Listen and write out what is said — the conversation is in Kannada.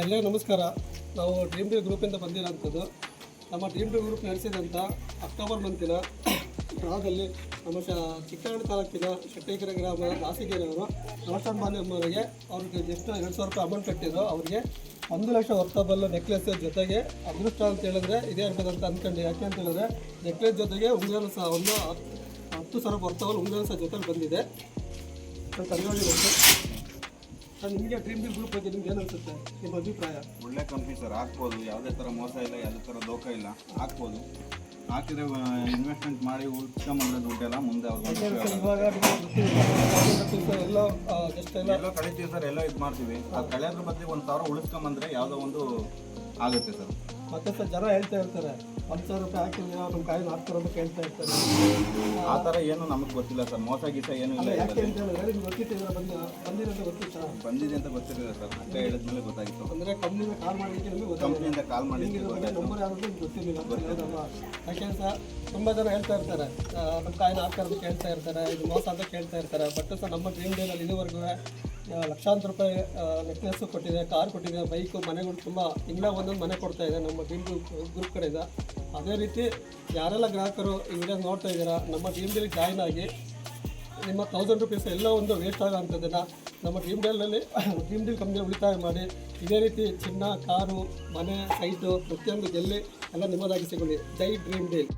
ಎಲ್ಲರಿಗೂ ನಮಸ್ಕಾರ. ನಾವು ಡ್ರೀಮ್ ಡೇ ಗ್ರೂಪಿಂದ ಬಂದಿರೋಂಥದ್ದು ನಮ್ಮ ಡ್ರೀಮ್ ಡೇ ಗ್ರೂಪ್ ನಡೆಸಿದಂಥ ಅಕ್ಟೋಬರ್ ಮಂತಿನ ರಾದಲ್ಲಿ ನಮ್ಮ ಶ ಚಿಕ್ಕಹಳ್ಳಿ ತಾಲೂಕಿನ ಶೆಟ್ಟಿಕೆರೆ ಗ್ರಾಮದ ದಾಸಿಗೆರೆಯವರು ರೋಷನ್ ಬಾನಿ ಎಂಬವರಿಗೆ ಅವ್ರಿಗೆ ಎಷ್ಟು ಎರಡು ಸಾವಿರ ರೂಪಾಯಿ ಅಮೌಂಟ್ ಕಟ್ಟಿದ್ರು. ಅವ್ರಿಗೆ ಒಂದು ಲಕ್ಷ ವರ್ತಬಲ್ಲ ನೆಕ್ಲೆಸ್ ಜೊತೆಗೆ ಅದೃಷ್ಟ ಅಂತ ಹೇಳಿದ್ರೆ ಇದೇ ಅಂತ ಅಂದ್ಕೊಂಡು ಯಾಕೆ ಅಂತ ಹೇಳಿದ್ರೆ ನೆಕ್ಲೆಸ್ ಜೊತೆಗೆ ಉಂಗುರ ಸಹ ಒಂದು ಹತ್ತು ಸಾವಿರ ಹೊರ್ತಬಲ್ಲ ಉಂಗುರ ಸಹ ಜೊತೆಲಿ ಬಂದಿದೆ. ಕನ್ನಡಿ ಬಂತು ಸರ್ ನಿಮಗೆ ಡ್ರೀಮ್ ಡೀಲ್ ಗ್ರೂಪ್ ಬಗ್ಗೆ ನಿಮ್ಗೆ ಏನು ಅನಿಸುತ್ತೆ ನಿಮ್ಮ ಅಭಿಪ್ರಾಯ? ಒಳ್ಳೆ ಕಂಪ್ನಿ ಸರ್ ಹಾಕ್ಬೋದು. ಯಾವುದೇ ಥರ ಮೋಸ ಇಲ್ಲ ಯಾವುದೇ ಥರ ದೋಖ ಇಲ್ಲ ಹಾಕ್ಬೋದು. ಹಾಕಿದ್ರೆ ಇನ್ವೆಸ್ಟ್ಮೆಂಟ್ ಮಾಡಿ ಉಳ್ಸ್ಕೊಂಬಂದ್ರೆ ದುಡ್ಡೆಲ್ಲ ಮುಂದೆ ಇವಾಗ ಎಲ್ಲ ಜಸ್ಟ್ ಎಲ್ಲ ಎಲ್ಲೋ ಕಳಿತೀವಿ ಸರ್ ಎಲ್ಲ ಇದು ಮಾಡ್ತೀವಿ. ಅದು ಕಳೆಯೋದ್ರ ಬದಲಿಗೆ ಒಂದು ಸಾವಿರ ಉಳಿಸ್ಕೊಂಬಂದ್ರೆ ಯಾವುದೋ ಒಂದು ಆಗುತ್ತೆ ಸರ್. ಮತ್ತೆ ಸರ್ ಜನ ಹೇಳ್ತಾ ಇರ್ತಾರೆ ಒಂದು ಸಾವಿರ ರೂಪಾಯಿ ಹಾಕಿದ್ರೆ ನಮ್ಮ ಕಾಯಿನ ಹಾಕ್ತಾರೆ ಅಂತ ಕೇಳ್ತಾ ಇರ್ತಾರೆ ಆ ಥರ ಏನು ನಮಗೆ ಗೊತ್ತಿಲ್ಲ ಸರ್. ಮೋಸ ಗೀಸ ಏನೂ ಇಲ್ಲ ಯಾಕೆ ಅಂತ ಹೇಳಿದ್ರೆ ನಿಮ್ಗೆ ಗೊತ್ತಿತ್ತು ಬಂದು ಬಂದಿರೋದು ಗೊತ್ತಿತ್ತಾ? ಬಂದಿದೆ ಅಂತ ಗೊತ್ತಿರಲಿಲ್ಲ ಸರ್. ಅಕ್ಕ ಹೇಳಿದ್ಮೇಲೆ ಗೊತ್ತಾಗಿತ್ತು. ಅಂದರೆ ಕಂಪ್ನಿಯಿಂದ ಕಾಲ್ ಮಾಡಲಿಕ್ಕೆ ನಿಮಗೆ ಗೊತ್ತಾಗಿಲ್ಲ ಕಂಪ್ನಿಯಿಂದ ಕಾಲ್ ಮಾಡಿ ನಿಮಗೆ ಇದ್ರ ಬಗ್ಗೆ ನಂಬರ್ ಯಾರು ಗೊತ್ತಿರಲಿಲ್ಲ. ಯಾಕೆಂದ್ರೆ ಸರ್ ತುಂಬ ಜನ ಹೇಳ್ತಾ ಇರ್ತಾರೆ. ನಮ್ಮ ಕಾಯಿನ ಹಾಕ್ತಾರೆ ಅಂತ ಕೇಳ್ತಾ ಇರ್ತಾರೆ. ಇದು ಮೋಸ ಅಂತ ಕೇಳ್ತಾ ಇರ್ತಾರೆ. ಬಟ್ ಸರ್ ನಮ್ಮ ಡ್ರೀಮ್ ಡೇನಲ್ಲಿ ಇದುವರೆಗೂ ಲಕ್ಷಾಂತರ ರೂಪಾಯಿ ನೆಕ್ಲೆಸ್ ಕೊಟ್ಟಿದೆ, ಕಾರ್ ಕೊಟ್ಟಿದೆ ಬೈಕು ಮನೆಗಳು ತುಂಬ ತಿಂಗಳ ಒಂದೊಂದು ಮನೆ ಕೊಡ್ತಾ ಇದೆ ನಮ್ಮ ಡ್ರೀಮ್ ಗ್ರೂಪ್ ಕಡೆಯಿಂದ. ಅದೇ ರೀತಿ ಯಾರೆಲ್ಲ ಗ್ರಾಹಕರು ಈ ವಿಡಿಯೋ ನೋಡ್ತಾ ಇದ್ದೀರಾ, ನಮ್ಮ ಡ್ರೀಮ್ ಡೇಲಿ ಜಾಯ್ನ್ ಆಗಿ ನಿಮ್ಮ ತೌಸಂಡ್ ರುಪೀಸ್ ಎಲ್ಲ ಒಂದು ವೇಸ್ಟ್ ಆಗೋಂಥದ್ದನ್ನು ನಮ್ಮ ಡ್ರೀಮ್ ಡೇಲ್ನಲ್ಲಿ ಡ್ರೀಮ್ ಡೀಲ್ ಕಂಪ್ನಿ ಉಳಿತಾಯ ಮಾಡಿ, ಇದೇ ರೀತಿ ಚಿನ್ನ, ಕಾರು, ಮನೆ ಸೈಟು ಪ್ರತಿಯೊಂದು ಗೆಲ್ಲಿ ಎಲ್ಲ ನಿಮ್ಮದಾಗಿಸಿಕೊಳ್ಳಿ. ಜೈ ಡ್ರೀಮ್ ಡೀಲ್